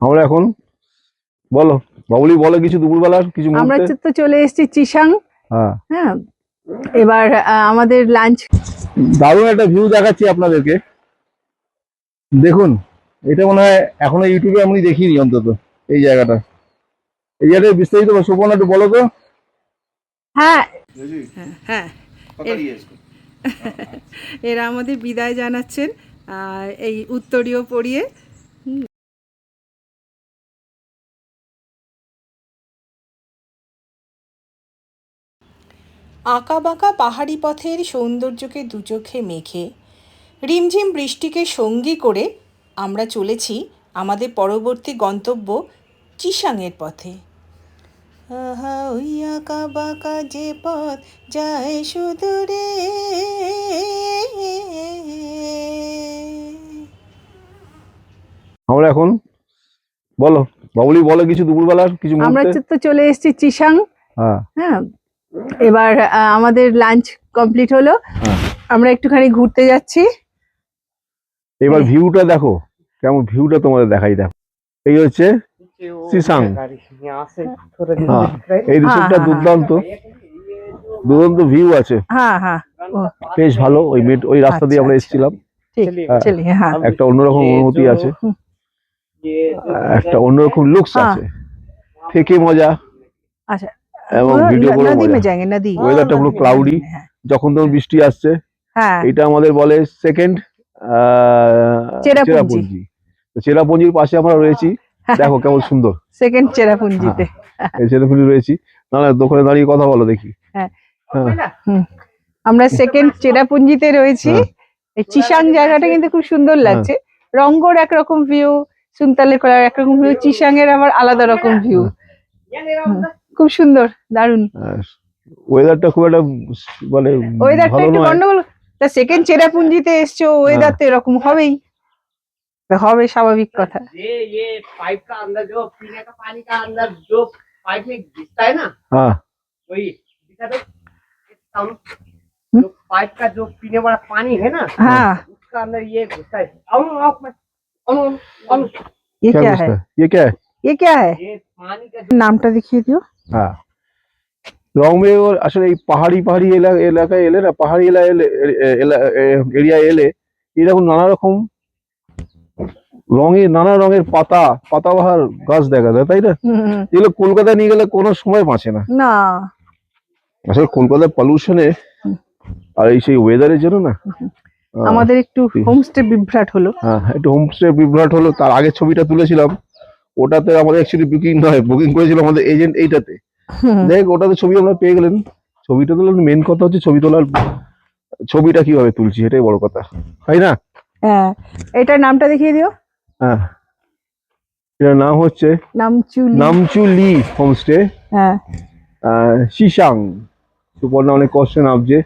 আমরা এখন বলো বাবুলি বলো কিছু দুপুরবেলার কিছু আমরা তো চলে এসেছি চিসাং। হ্যাঁ। হ্যাঁ এবার আহ, আমাদের লাঞ্চ দারুণ একটা ভিউ দেখাচ্ছি আপনাদেরকে। দেখুন এটা মনে হয় এখনও ইউটিউবে আমি দেখিনি অন্তত এই জায়গাটা। এই জায়গাটা বিস্তারিত সুপর্ণা একটু বলো তো। হ্যাঁ। হ্যাঁ এরা আমাদের বিদায় জানাচ্ছেন এই উত্তরীয় পড়িয়ে। আঁকাবাঁকা পাহাড়ি পথের সৌন্দর্যকে দুচোখে মেখে রিমঝিম বৃষ্টিকে সঙ্গী করে আমরা চলেছি আমাদের পরবর্তী গন্তব্য চিসাংয়ের পথে। আহা ওই আঁকা বাঁকা যে পথ যায় সুদূরে। আমরা এখন বলো বাবুলি বলো কিছু দুপুরবেলার কিছু আমরা তো চলে এসেছি চিসাং হ্যাঁ। হ্যাঁ এবার আমাদের লাঞ্চ কমপ্লিট হলো। হ্যাঁ। আমরা একটুখানি ঘুরতে যাচ্ছি। এবার। ভিউটা দেখো। কেমন ভিউটা তোমাদের দেখাই দেখো। এই হচ্ছে সিসাং হ্যাঁ এই রিসোর্টটা হ্যাঁ, দুর্দান্ত। দুর্দান্ত ভিউ আছে। হ্যাঁ হ্যাঁ। বেশ ভালো ওই মেট ওই রাস্তা দিয়ে আচ্ছা, আমরা আচ্ছা। এসেছিলাম। ঠিক হ্যাঁ। হ্যাঁ একটা অন্যরকম অনুভূতি আছে। একটা অন্যরকম লুকস। আছে। থেকে মজা। আচ্ছা এবং वो ভিডিও করে नदी में মজা जाएंगे नदी ওয়েদারটা পুরো ক্লাউডি হ্যাঁ যখন তখন বৃষ্টি আসছে হ্যাঁ এটা আমাদের বলে সেকেন্ড চেরাপুঞ্জি। চেরাপুঞ্জি তো চেরাপুঞ্জির পাশে আমরা রয়েছি দেখো কেমন সুন্দর সেকেন্ড চেরাপুঞ্জিতে এই চেরাপুঞ্জি রয়েছি না না দোকানে দাঁড়িয়ে কথা বলো দেখি হ্যাঁ। হ্যাঁ আমরা সেকেন্ড চেরাপুঞ্জিতে রয়েছি হ্যাঁ। এই চিসাং জায়গাটা কিন্তু খুব সুন্দর লাগছে রঙ্গর একরকম ভিউ সুনতালে কলার একরকম ভিউ চিসাং এর আবার আলাদা রকম ভিউ খুব সুন্দর দারুন ওয়েদারটা খুব একটা মানে ওয়েদারটা ভালো একটু নয় গন্ডগোল তা সেকেন্ড চেরাপুঞ্জিতে এসছো ওয়েদার তো এরকম হবেই তা হবে স্বাভাবিক কথা ये ये पाइप का अंदर जो पीने का पानी का अंदर जो पाइप में घिसता है ना হ্যাঁ वही दिखा दो एक साउंड जो पाइप का जो पीने वाला पानी है ना हाँ उसका अंदर ये घुसता है आओ आओ मैं आओ आओ ये क्या क्या गुस्सा है है? ये क्या है ये क्या है ये पानी का নামটা দেখিয়ে দিও হ্যাঁ আসলে এই পাহাড়ি পাহাড়ি এলা- এলাকায় এলে না পাহাড়ি এলা এলে এরিয়া এলে এরকম নানা রকম রঙের নানা রঙের পাতা পাতাবাহার গাছ দেখা যায় তাই না। এগুলো কলকাতায় নিয়ে গেলে কোনো সময় বাঁচে না। না। আসলে কলকাতার পলিউশনে আর এই সেই ওয়েদারের জন্য না আমাদের একটু। হোমস্টে বিভ্রাট হলো। হ্যাঁ একটু হোমস্টে বিভ্রাট হলো তার আগে ছবিটা তুলেছিলাম। ওটাতে আমাদের অ্যাকচুয়ালি বুকিং নয় বুকিং করেছিল আমাদের এজেন্ট এইটাতে। দেখ ওটাতে ছবি আমরা পেয়ে গেলেন। ছবিটা তোলার মেন কথা হচ্ছে ছবি তোলার ছবিটা কীভাবে তুলছি এটাই বড় কথা। তাই না? হ্যাঁ এটার নামটা দেখিয়ে দিও। হ্যাঁ। এটার নাম হচ্ছে নাম চুলি নামচুলি হোমস্টে হ্যাঁ। শিশাং। সুপর্ণা অনেক কোশ্চেন আপছে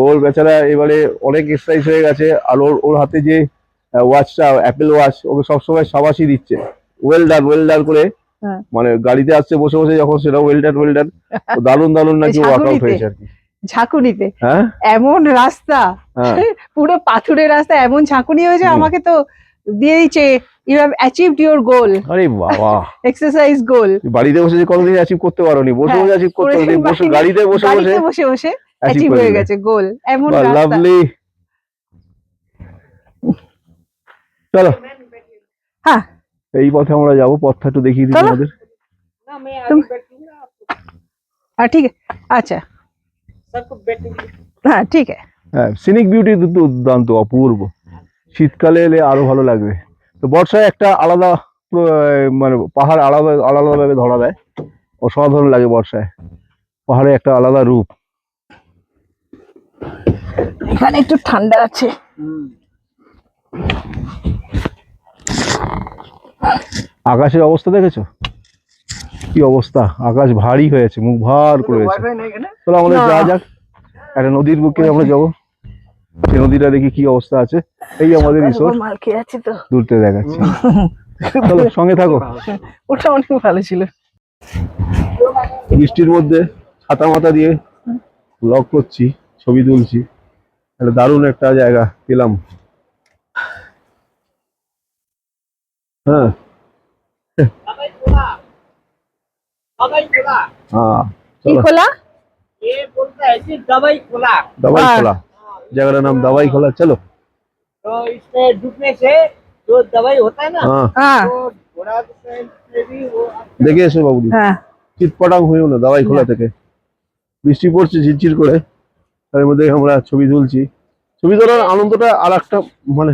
ওর বেচারা এবারে অনেক এক্সারসাইজ হয়ে গেছে। আর ওর ওর হাতে যে ওয়াচটা অ্যাপেল ওয়াচ ওকে সবসময় সাবাসই দিচ্ছে। ওয়েল ডান ওয়েল ডান করে হ্যাঁ। মানে গাড়িতে আসছে বসে বসে যখন সেটা ওয়েল ডান দারুণ দারুণ নাকি ওয়ার্কআউট। হয়েছে আর কি। ঝাঁকুনিতে। হ্যাঁ? এমন রাস্তা হ্যাঁ। পুরো পাথুরের রাস্তা এমন ঝাঁকুনি হয়েছে আমাকে তো দিয়ে দিচ্ছে you have achieved your goal আরে বাবা। এক্সারসাইজ গোল বাড়িতে বসে যে কোনোদিন অ্যাচিভ করতে পারোনি বসে বসে অ্যাচিভ করতে করে পারোনি বসে গাড়িতে বসে বসে বসে বসে অ্যাচিভ হয়ে গেছে গোল এমন রাস্তা। লাভলি চলো হ্যাঁ। এই পথে আমরা যাব পথটা একটু দেখিয়ে দিই আমাদের হ্যাঁ ঠিক আচ্ছা। হ্যাঁ ঠিক হ্যাঁ সিনিক বিউটি দুর্দান্ত অপূর্ব। শীতকালে এলে আরও ভালো লাগবে। তো বর্ষায় একটা আলাদা মানে পাহাড় আলাদা আলাদাভাবে ধরা দেয়। অসাধারণ লাগে বর্ষায়। পাহাড়ে একটা আলাদা রূপ। এখানে একটু ঠান্ডা আছে। আকাশের অবস্থা দেখেছ? কি অবস্থা? আকাশ ভারী হয়েছে মুখ ভার করেছে। চলো আমাদের। যাওয়া যাক। একটা নদীর বুকে আমরা যাব। সেই নদীটা দেখি কি অবস্থা আছে। এই আমাদের রিসোর্ট। মাল খেয়ে আছে তো। দূর থেকে দেখাচ্ছি। চলো সঙ্গে থাকো। ওটা অনেক ভালো ছিল। বৃষ্টির মধ্যে ছাতা মাথা দিয়ে ব্লগ করছি ছবি তুলছি। একটা দারুণ একটা জায়গা পেলাম। খোলা জায়গাটার নাম দাবাই খোলা চলো तो इसमें डूबने से जो दवाई होता है ना হ্যাঁ হ্যাঁ तो घोड़ा से भी वो দেখে এসো বাবুদি হ্যাঁ চিৎপটাং হয়ে হলো দাবাই খোলা থেকে বৃষ্টি পড়ছে ঝিরঝির করে তার মধ্যে আমরা ছবি তুলছি ছবি তোলার আনন্দটা আর একটা মানে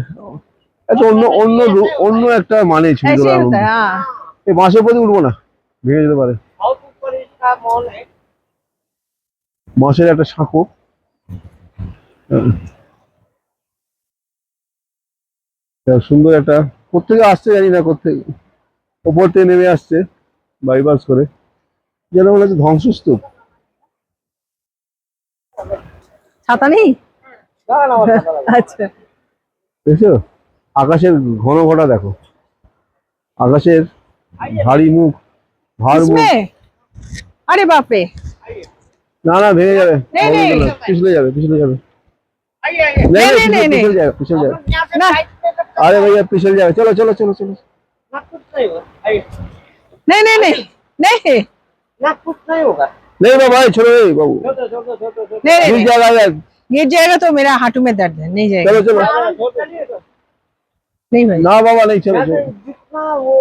এটা অন্য অন্য অন্য একটা মানে ছিল এই মাসের প্রতি উঠবো না ভেঙে যেতে পারে। বাঁশের একটা শাঁখো সুন্দর একটা কোথেকে আসছে জানি না কোথেকে ওপর থেকে নেমে আসছে বাইপাস করে। যেন মনে হচ্ছে ধ্বংসস্তূপ। ছাতা নেই। আচ্ছা। দেখছ? আকাশের ঘন ঘটা দেখো আকাশের ভারী মুখ ভার মুখ इसमें अरे बाप रे না না ভেঙে যাবে নেই, নেই। পিছলে যাবে পিছলে যাবে आइए आइए नहीं, नहीं, नहीं, नहीं, पिछल जाएगा पिछल जाएगा हम यहाँ से ना। साइड पे तक अरे भैया पिछल जाएगा चलो चलो चलो चलो ना कुछ नहीं होगा आइए नहीं नहीं नहीं नहीं ना कुछ नहीं होगा नहीं बाबा भाई छोड़ो ए बाबू छोड़ दो छोड़ दो छोड़ दो छोड़ दो नहीं नहीं, गिर नहीं जाएगा यार गिर जाएगा तो मेरा हाथों में दर्द है नहीं जाएगा चलो चलो हाँ, छोड़ चलिए तो नहीं भाई ना बाबा नहीं चलो यहाँ से चलो जितना वो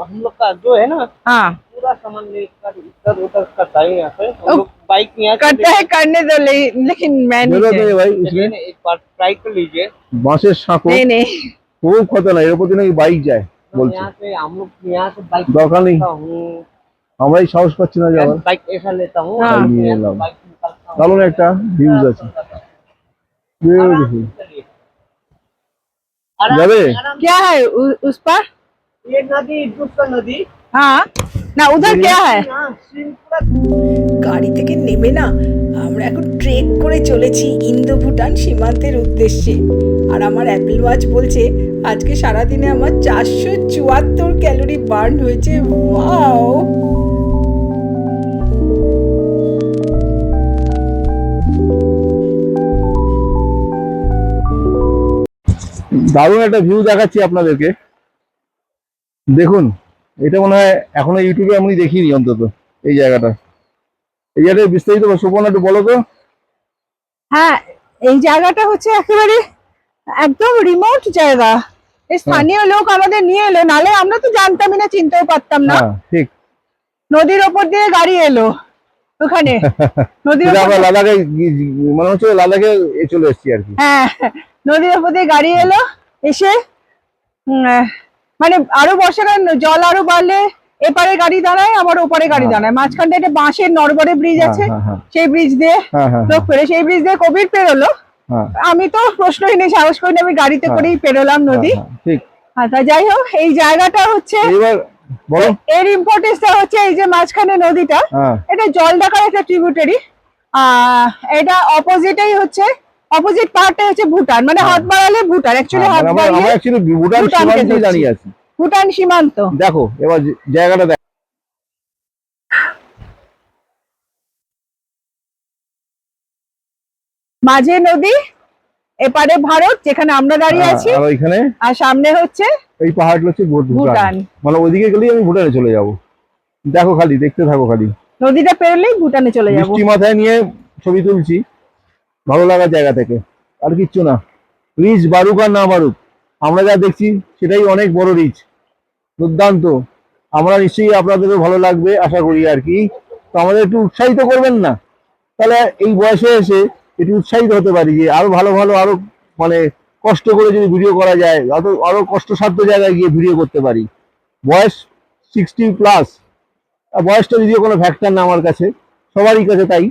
हम लोग का जो है ना हाँ पूरा सामान लेकर इधर उधर करता है यहाँ से हम ओ, लोग बाइक यहाँ से करता है करने दो ले- लेकिन मैं नहीं जरूरत नहीं जाएगा। है भाई चलिए इसमें ना, एक बार ट्राई कर लीजिए বাঁশের সাঁকো नहीं नहीं খুব খতরনাক এর প্রতি নাকি বাইক যায় तो বলছে यहाँ से हम लोग यहाँ से बाइक দরকার নেই लेता हूँ আমরাই সাহস পাচ্ছি না যাওয়ার बाइक ऐसा लेता हूँ हाँ। और ये यहाँ से लो। बाइक निकालता हूँ দারুণ একটা ভিউজ আছে Beautiful। चलिए। आराम যাবে से, आराम क्या है उ, उस पर से। ये नदी दूसरा नदी हाँ ना उधर क्या है यहाँ सीन पूरा গাড়ি থেকে নেমে না আমরা এখন ট্রেক করে চলেছি ইন্দো ভুটান সীমান্তের উদ্দেশ্যে আর আমার অ্যাপেল ওয়াচ বলছে আজকে সারাদিনে আমার চারশো চুয়াত্তর ক্যালোরি বার্ন হয়েছে ওয়াও দারুণ একটা ভিউ দেখাচ্ছি আপনাদেরকে। দেখুন এটা মনে হয় এখনও ইউটিউবে আমি দেখিনি অন্তত এই জায়গাটা। এই জায়গাটা বিস্তারিত সুপর্ণা একটু বলো তো। হ্যাঁ এই জায়গাটা হচ্ছে একেবারে একদম রিমোট জায়গা। এই স্থানীয় লোক আমাদের নিয়ে এলো নালে আমরা তো জানতামই না চিনতেও পারতাম না। হ্যাঁ ঠিক। নদীর ওপর দিয়ে গাড়ি এলো ওখানে। নদীর লাদাখে মনে হচ্ছে লাদাখে এ চলে এসেছি আর কি। হ্যাঁ নদীর ওপর দিয়ে গাড়ি এলো এসে মানে আরও বর্ষাকাল জল আরও বাড়লে এপারে গাড়ি দাঁড়ায় আবার ওপারে গাড়ি হ্যাঁ। দাঁড়ায়। মাঝখানটা একটা বাঁশের নরবরে ব্রিজ হ্যাঁ, আছে হ্যাঁ, সেই ব্রিজ দিয়ে লোক পেরে সেই ব্রিজ দিয়ে কোভিড পেরোলো। আমি তো প্রশ্নই নেই সাহস করিনি আমি গাড়িতে। করেই পেরোলাম নদী। তা যাই হোক এই জায়গাটা হচ্ছে এর ইম্পর্টেন্সটা হচ্ছে এই যে মাঝখানে নদীটা এটা জল ঢাকার একটা ট্রিবিউটারি আহ এটা অপোজিটেই হচ্ছে অপোজিট পার্টে হচ্ছে ভুটান মানে হাত বাড়ালে ভুটান অ্যাকচুয়ালি হ্যাঁ, হাত অ্যাকচুয়ালি ভুটান সীমান্তে দাঁড়িয়ে আছি। ভুটান সীমান্ত। দেখো এবার জায়গাটা দেখো। মাঝে নদী এপারে ভারত যেখানে আমরা দাঁড়িয়ে হ্যাঁ, আছি। আর সামনে হচ্ছে এই পাহাড়টা হচ্ছে ভুট- ভুটান। মানে ওইদিকে গেলেই আমি ভুটানে চলে যাব। দেখো খালি দেখতে থাকো খালি। নদীটা পেরলেই ভুটানে চলে যাব। মাথায় নিয়ে ছবি তুলছি। ভালো লাগার জায়গা থেকে। আর কিচ্ছু না। রিচ বারুক আর না বারুক আমরা যা দেখছি সেটাই অনেক বড় রিচ দুর্দান্ত। আমরা নিশ্চয়ই আপনাদেরও ভালো লাগবে, আশা করি আর কি। তো আমাদের একটু উৎসাহিত করবেন না? তাহলে এই বয়সে এসে একটু উৎসাহিত হতে পারি যে আরও ভালো ভালো, আরও মানে কষ্ট করে যদি ভিডিও করা যায় অত আরও কষ্টসাধ্য জায়গায় গিয়ে ভিডিও করতে পারি। বয়স সিক্সটি প্লাস বয়সটা যদিও কোনো ফ্যাক্টর না আমার কাছে, সবারই কাছে তাই।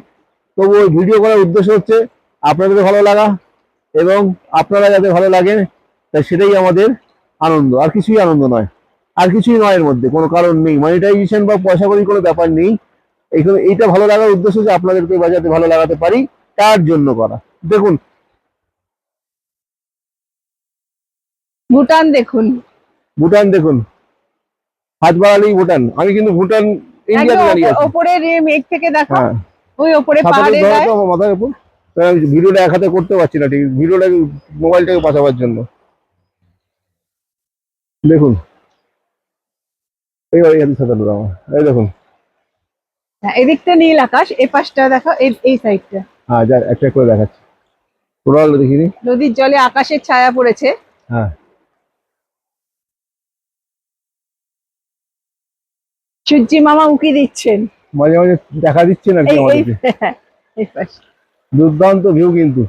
তবু ওই ভিডিও করার উদ্দেশ্য হচ্ছে আপনাদের ভালো লাগা এবং আপনারা যাতে ভালো লাগে তাই সেটাই আমাদের আনন্দ। আর কিছুই আনন্দ নয়। আর কিছুই নয় এর মধ্যে কোনো কারণ নেই। মনিটাইজেশন বা পয়সা করি কোনো ব্যাপার নেই। এইখানে এইটা ভালো লাগার উদ্দেশ্য যে আপনাদেরকে বাজাতে ভালো লাগাতে পারি তার জন্য করা। দেখুন। ভুটান দেখুন। ভুটান দেখুন। হাত বাড়ালেই ভুটান। আমি কিন্তু ভুটান ইন্ডিয়াতে দাঁড়িয়ে আছি। ওপরের এই মেঘ থেকে দেখো হ্যাঁ। ওই ওপরে পাহাড়ে আমার মাথার উপর। ভিডিওটা এক হাতে করতে পারছি না ঠিক ভিডিওটাকে মোবাইলটাকে বাঁচাবার জন্য। দেখুন। এই এই দাও আমার। এই দেখুন। হ্যাঁ, এদিকটা নীল আকাশ এ পাশটা দেখো এই এই সাইডটা। হ্যাঁ যা একটা করে দেখাচ্ছি। টোটাল দেখিনি? নদীর জলে আকাশের ছায়া পড়েছে। হ্যাঁ। সূর্যি মামা উকি দিচ্ছেন। মাঝে মাঝে দেখা দিচ্ছে না কি এই এই আমাদেরকে এই পাশে দুর্দান্ত ভিউ কিন্তু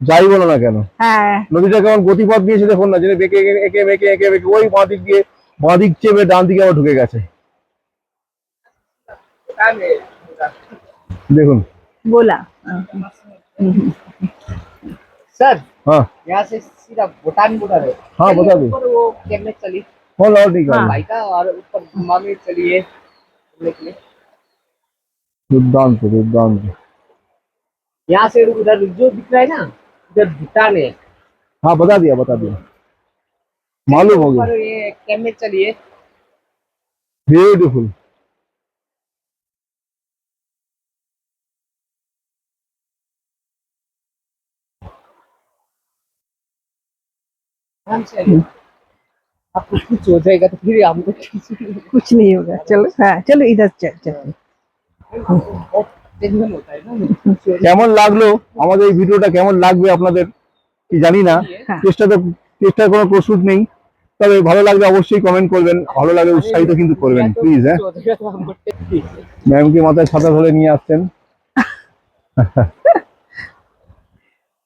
যাই বলো না কেন হ্যাঁ নদীটা কেমন গতিপথ দিয়েছে দেখুন না যেটা বেঁকে এঁকে এঁকে বেঁকে এঁকে বেঁকে ওই বাঁ দিক দিয়ে বাঁ দিক চেপে ডান দিকে আবার ঢুকে গেছে দেখুন बोला सर हाँ यहाँ से सीधा भूटान बॉर्डर है हाँ, बता दो। ऊपर वो कैमरे चली फोन और नहीं हाँ। भाई का और ऊपर घुमा में चलिए घूमने के लिए दुर्दांत दुर्दांत यहाँ से उधर जो दिख रहा है ना उधर भूटान है हाँ बता दिया बता दिया। मालूम हो गया। ये कैमरे चलिए। ब्यूटीफुल आइए। आपको कुछ हो जाएगा तो फिर हमको कुछ कुछ नहीं होगा। चलो हाँ चलो इधर चल चल কেমন লাগল? আমাদের এই ভিডিওটা কেমন লাগবে আপনাদের কি জানি না। চেষ্টা তো চেষ্টার কোনো প্রস্তুত নেই। তবে ভালো লাগবে অবশ্যই কমেন্ট করবেন। ভালো লাগে উৎসাহিত কিন্তু করবেন প্লিজ হ্যাঁ। ম্যামকে মাথায় ছাতা ধরে নিয়ে আসছেন।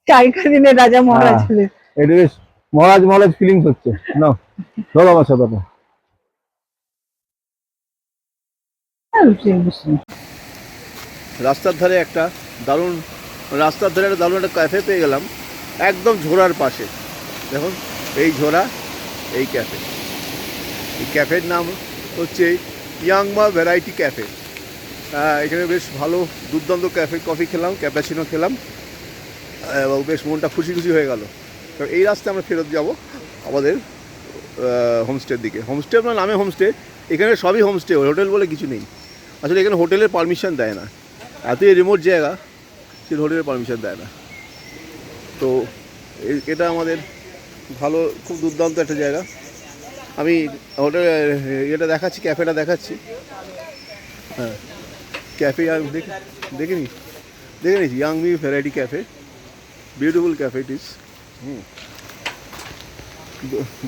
আগেকার দিনে রাজা মহারাজ হ্যাঁ, বেশ মহারাজ মহারাজ ফিলিংস হচ্ছে। না রাস্তার ধারে একটা দারুণ, রাস্তার ধারে একটা দারুণ একটা ক্যাফে পেয়ে গেলাম, একদম ঝোড়ার পাশে। দেখুন, এই ঝোড়া, এই ক্যাফে এই ক্যাফের নাম হচ্ছে ইয়াংমা ভ্যারাইটি ক্যাফে এখানে বেশ ভালো, দুর্দান্ত ক্যাফে কফি খেলাম ক্যাপাচিনো খেলাম, এবং বেশ মনটা খুশি খুশি হয়ে গেল। তো এই রাস্তায় আমরা ফেরত যাব আমাদের হোমস্টের দিকে। হোমস্টে আপনার নামে হোমস্টে এখানে সবই হোমস্টে হোটেল বলে কিছু নেই। আসলে এখানে হোটেলের পারমিশন দেয় না। এতই রিমোট জায়গা, সে হোটেলের পারমিশন দেয় না। তো এটা আমাদের ভালো, খুব দুর্দান্ত একটা জায়গা। আমি হোটেল এটা দেখাচ্ছি ক্যাফেটা দেখাচ্ছি। হ্যাঁ ক্যাফে আমি দেখে দেখে নিই দেখে নিয়েছি ইয়াংমি variety cafe beautiful cafe it is hmm.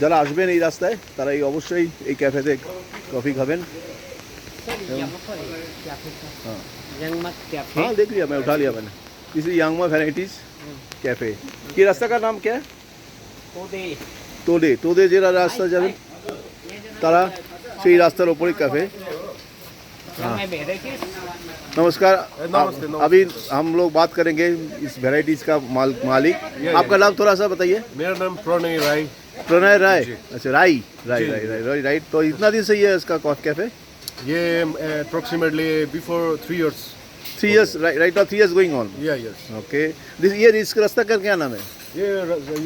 যারা আসবেন এই রাস্তায়, তারা এই অবশ্যই এই ক্যাফেতে কফি খাবেন। हाँ देख लिया मैं उठा लिया मैंने इस यांगमा वैराइटीज कैफे ये रास्ता का नाम क्या है তোদে তোদে যে রাস্তা যাবেন তারা সেই রাস্তার ওপরে ক্যাফে नमस्कार नमस्ते, आप- अभी हम लोग बात करेंगे इस वैरायटीज का माल, मालिक या, आपका नाम थोड़ा सा बताइए मेरा नाम प्रणय राय प्रणय राय जी। अच्छा राई राई जी, राई जी। राई राई राइट तो इतना दिन से ये है इसका कॉफ कैफे ये approximately before three years. Three years, right of three three going on या Yeah, ओके Okay. ये इसका रास्ता का क्या नाम है? ये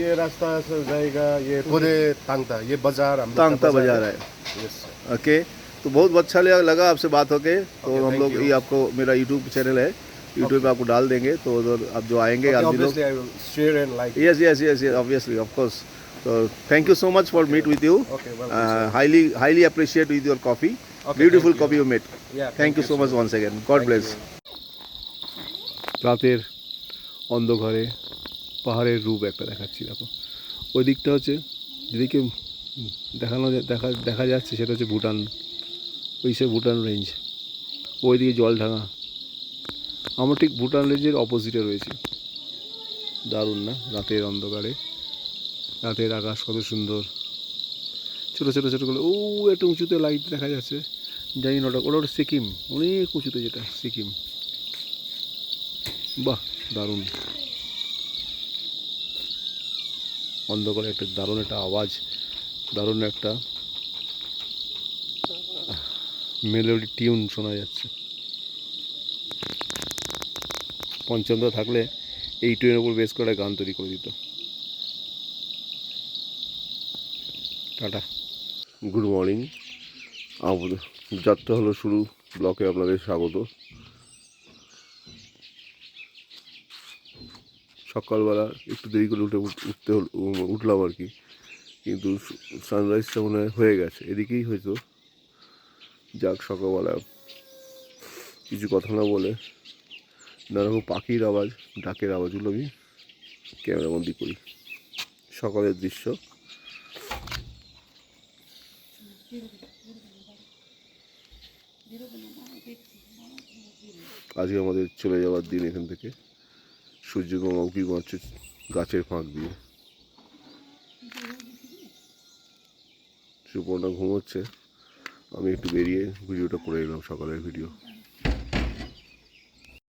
ये रास्ता सर जाएगा ये पूरे तांगता ये बाज़ार हम तांगता बाज़ार है। Yes. ओके तो बहुत अच्छा लगा- आपसे बात होके। तो हम लोग ये आपको मेरा यूट्यूब चैनल है। यूट्यूब पे आपको डाल देंगे। तो उधर आप जो आएँगे Okay, आप लोग yes yes yes yes obviously of course तो thank you so much for meet with you highly highly appreciate with your coffee Okay, beautiful thank you. made. Yeah thank you so much once again. God bless. রাতের অন্ধকারে পাহাড়ের রূপ একটা দেখাচ্ছি দেখো। ওই দিকটা হচ্ছে যেদিকে দেখানো দেখা দেখা যাচ্ছে সেটা হচ্ছে ভুটান। ওই সে ভুটান রেঞ্জ ওইদিকে জলঢাঙা আমরা ঠিক ভুটান রেঞ্জের অপোজিটে রয়েছি। দারুণ না? রাতের অন্ধকারে। রাতের আকাশ কত সুন্দর। ছোটো ছোটো ছোটো করে ও একটু উঁচুতে লাইট দেখা যাচ্ছে। জানি না ওটা ওটা সিকিম, অনেক উঁচুতে যেটা, সিকিম। বাহ, দারুণ। অন্ধকারে একটা দারুণ একটা আওয়াজ, দারুণ একটা মেলোডি টিউন শোনা যাচ্ছে। পঞ্চমদা থাকলে এই টিউনের উপর বেশ করে গান তৈরি করে দিত। টাটা। Good morning. আমাদের যাত্রা হলো শুরু। ব্লকে আপনাদের স্বাগত। সকালবেলা একটু দেরি করে উঠে উঠতে হল উঠলাম আর কি। কিন্তু সানরাইজটা মনে হয় গেছে। এদিকেই হয়তো। যাক, সকালবেলা কিছু কথা না বলে। নানারকম পাখির আওয়াজ, ডাকের আওয়াজগুলো আমি ক্যামেরাবন্দি করি। সকালের দৃশ্য। আজকে আমাদের চলে যাওয়ার দিন এখান থেকে। সূর্যগঙ্গা উকি মারছে গাছের ফাঁক দিয়ে। সুপর্ণা ঘুমোচ্ছে। আমি একটু বেরিয়ে ভিডিওটা করে এলাম সকালের ভিডিও।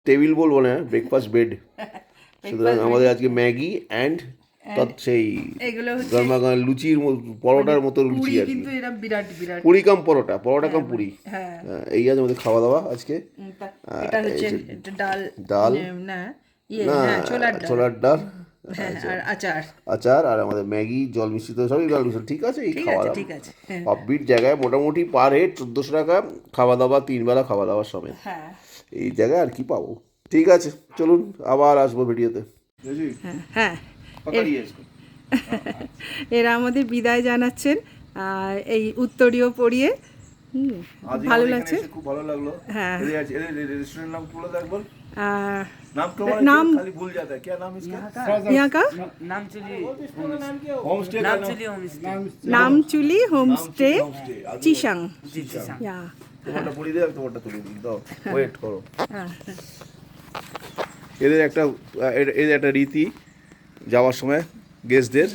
টেবিল বলব না ব্রেকফাস্ট বেড সুতরাং আমাদের আজকে ম্যাগি অ্যান্ড সেই এগুলো হচ্ছে গরমা গরম লুচির মতো পরোটার মতো লুচি আর কি। কিন্তু এরা বিরাট বিরাট। পুরি কাম পরোটা পরোটা কাম পুরি। হ্যাঁ। হ্যাঁ, এই আছে আমাদের খাওয়া দাওয়া আজকে। এটা হচ্ছে ডাল ডাল। না ইয়ে না হ্যাঁ ছোলার ডাল। ছোলার ডাল। হ্যাঁ আর আচার। আচার আর আমাদের ম্যাগি জল মিশ্রিত সবই জল মিশ্রিত ঠিক আছে এই খাওয়া দাওয়া। ঠিক আছে হ্যাঁ। অফবিট জায়গায় মোটামুটি পার হেড চোদ্দোশো টাকা। খাওয়া দাওয়া তিন বেলা খাওয়া দাওয়ার সময় হ্যাঁ। এই জায়গায় আর কি পাবো। ঠিক আছে চলুন আবার আসব ভিডিওতে। হ্যাঁ। এরা আমাদের বিদায় জানাচ্ছেন আর এই উত্তরীয় পরিয়ে হুম, ভালো লাগছে খুব ভালো লাগলো হ্যাঁ रेस्टोरेंट नाम पूरा था एक बार আর नाम तो नाम खाली भूल जाता है क्या नाम इसका यहाँ का होम स्टे का नाम নামচুলি হোমস্টে চিসাং ইয়া তোমারটা পড়ি দে আমি তোমারটা তুলে দিই দাও ওয়েট করো হ্যাঁ এদের একটা এ- এদের একটা রীতি যাওয়ার সময় গেস্টদের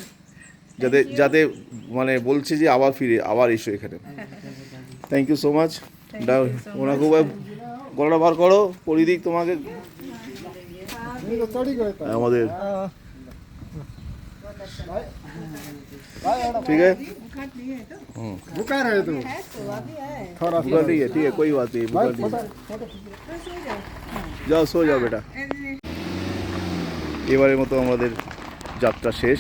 যাতে যাতে মানে বলছে যে আবার ফিরে আবার এসো এখানে থ্যাংক ইউ সো মাচ ওনাকে গলাটা বার করো পরিদিক তোমাকে আমাদের ठीक है बुखार है तो बुखार नहीं है ठीक है कोई बात नहीं बुखार नहीं है। যাও সো যাও বেটা এবারের মতো আমাদের যাত্রা শেষ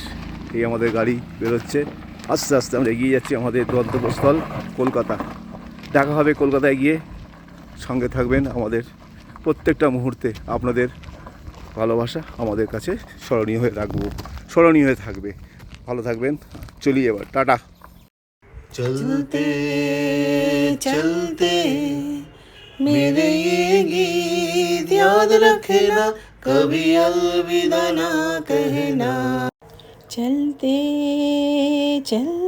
এই আমাদের গাড়ি বেরোচ্ছে আস্তে আস্তে আমরা এগিয়ে যাচ্ছি আমাদের গন্তব্যস্থল কলকাতা দেখা হবে কলকাতায় গিয়ে সঙ্গে থাকবেন আমাদের প্রত্যেকটা মুহূর্তে আপনাদের ভালোবাসা আমাদের কাছে স্মরণীয় হয়ে রাখবো স্মরণীয় হয়ে থাকবে ভালো থাকবেন চলি এবার টাটা चलते चलते मेरे ये गीत याद रखना कभी अलविदा ना कहना। चलते चलते।